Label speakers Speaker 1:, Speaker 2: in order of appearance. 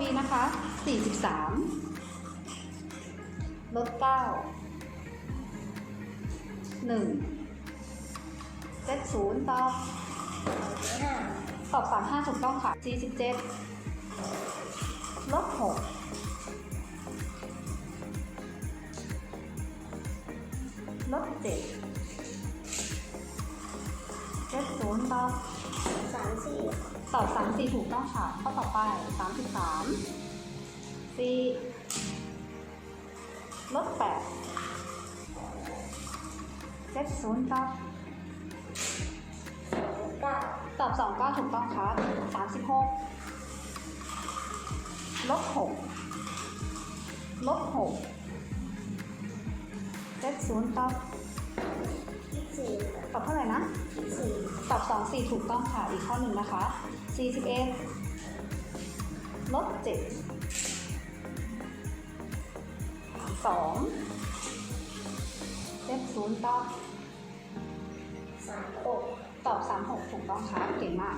Speaker 1: มีนะคะ 43 ลด 9 1 เซต0ตอบ
Speaker 2: ห้า
Speaker 1: ตอบ35ถูกต้องค่ะ 47ลด6ลด7เซต0ตอบ
Speaker 2: สามสี่
Speaker 1: ตอบสามสี่ถูกต้องค่ะข้อต่อไปสามสิบสามสี่ลดแปดเซตศูนย์ตอบ
Speaker 2: เก้า
Speaker 1: ตอบสองก็ถูกต้องครับสามสิบหกลบหกลบหกเซตศูนย์ตอบ
Speaker 2: ยี่สิบสี่
Speaker 1: ตอบเท่าไหร่นะ
Speaker 2: ยี่สิบสี่
Speaker 1: ตอบสองสี่ถูกต้องค่ะ อีกข้อหนึ่งนะคะสี่สิบเอ็ดลดเจ็ดสองเลขศูนย์ตอบ
Speaker 2: สามหก
Speaker 1: ตอบสามหกถูกต้องค่ะ เก่งมาก